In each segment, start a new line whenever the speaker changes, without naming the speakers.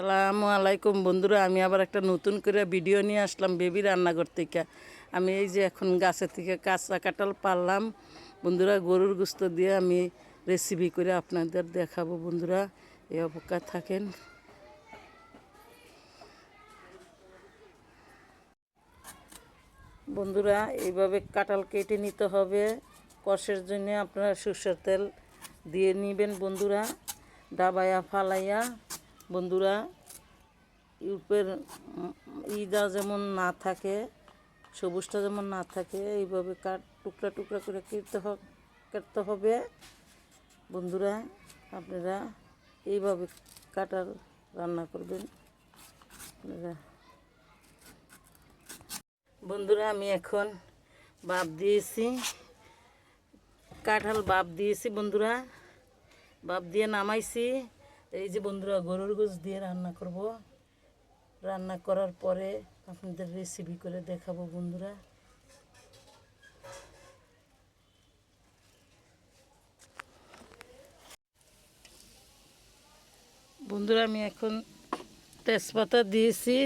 আসসালামু আলাইকুম বন্ধুরা, আমি আবার একটা নতুন করে ভিডিও নিয়ে আসলাম বেবি রান্নাঘর থেকে। আমি এই যে এখন গাছের থেকে কাঁচা কাঁঠাল পারলাম বন্ধুরা, গরুর গুস্ত দিয়ে আমি রেসিপি করে আপনাদের দেখাবো বন্ধুরা। এ অপেক্ষায় থাকেন। বন্ধুরা, এইভাবে কাঁঠাল কেটে নিতে হবে। কষের জন্য আপনারা সরষের তেল দিয়ে নেবেন বন্ধুরা। ডাবায়া ফালাইয়া বন্ধুরা উপের ইদা যেমন না থাকে, সবুজটা যেমন না থাকে, এইভাবে কাট, টুকরা টুকরা করে কেটে কাটতে হবে। বন্ধুরা, আপনারা এইভাবে কাটার রান্না করবেন। আপনারা বন্ধুরা, আমি এখন বাপ দিয়েছি। কাঁঠাল বাপ দিয়েছি, বন্ধুরা। বাপ দিয়ে নামাইছি। এই যে বন্ধুরা, গরুর গোস দিয়ে রান্না করব। রান্না করার পরে আপনাদের রেসিপি করে দেখাবো বন্ধুরা। বন্ধুরা, আমি এখন তেজপাতা দিয়েছি।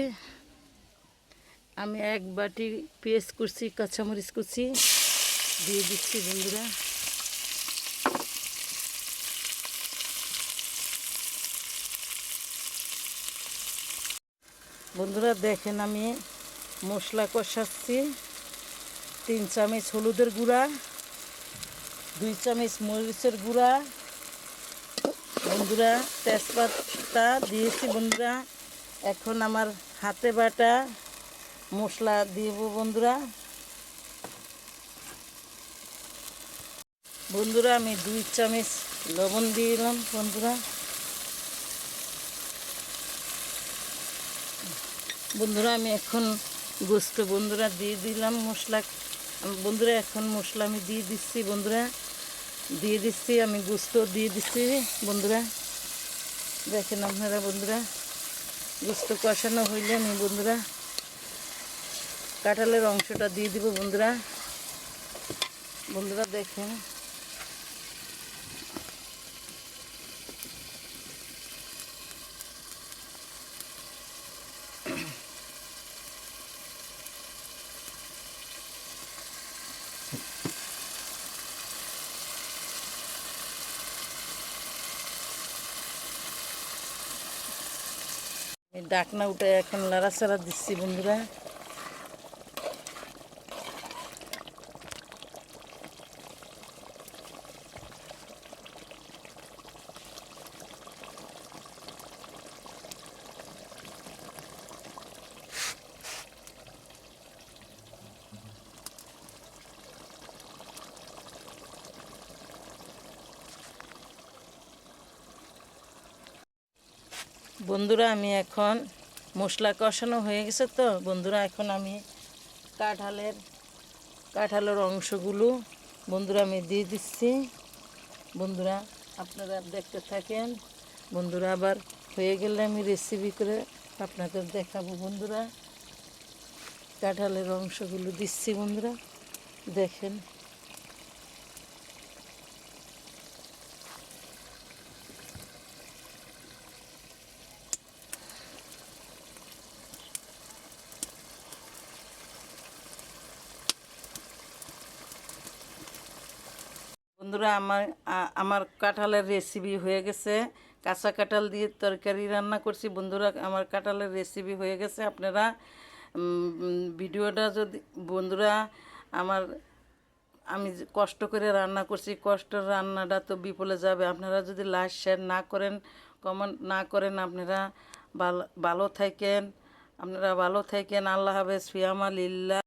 আমি এক বাটি পেঁয়াজ কুচি, কাঁচামরিচ কুচি দিয়ে দিচ্ছি বন্ধুরা। বন্ধুরা দেখেন আমি মশলা কষাচ্ছি। তিন চামচ হলুদের গুঁড়া, দুই চামচ মরিচের গুঁড়া। বন্ধুরা, তেজপাতা দিয়েছি বন্ধুরা। এখন আমার হাতে বাটা মশলা দিব বন্ধুরা। বন্ধুরা, আমি দুই চামচ লবণ দিয়ে দিলাম বন্ধুরা। বন্ধুরা, আমি এখন গোস্ত, বন্ধুরা, দিয়ে দিলাম মশলা। বন্ধুরা, এখন মশলা আমি দিয়ে দিচ্ছি, বন্ধুরা। দিয়ে দিচ্ছি, আমি গোস্ত দিয়ে দিচ্ছি, বন্ধুরা। দেখেন আপনারা, বন্ধুরা, গোস্ত কষানো হইলে আমি, বন্ধুরা, কাঁঠালের অংশটা দিয়ে দিব, বন্ধুরা। বন্ধুরা, দেখেন। এই ডাকনা উঠে এখন লাড়াচাড়া দিচ্ছি বন্ধুরা। বন্ধুরা, আমি এখন মশলা কষানো হয়ে গেছে তো। বন্ধুরা, এখন আমি কাঁঠালের কাঁঠালের অংশগুলো বন্ধুরা আমি দিয়ে দিচ্ছি। বন্ধুরা, আপনারা দেখতে থাকেন। বন্ধুরা, আবার হয়ে গেলে আমি রেসিপি করে আপনাদের দেখাবো বন্ধুরা। কাঁঠালের অংশগুলো দিচ্ছি বন্ধুরা, দেখেন। বন্ধুরা, আমার আমার কাঁঠালের রেসিপি হয়ে গেছে। কাঁচা কাঁঠাল দিয়ে তরকারি রান্না করছি। বন্ধুরা, আমার কাঁঠালের রেসিপি হয়ে গেছে। আপনারা ভিডিওটা যদি, বন্ধুরা, আমার, আমি কষ্ট করে রান্না করছি কষ্টের রান্নাটা তো বিফলে যাবে। আপনারা যদি লাইক শেয়ার না করেন কমেন্ট না করেন, আপনারা ভালো ভালো থাকেন। আপনারা ভালো থাকেন। আল্লাহ হাফেজ। ফিয়ামা লিল্লা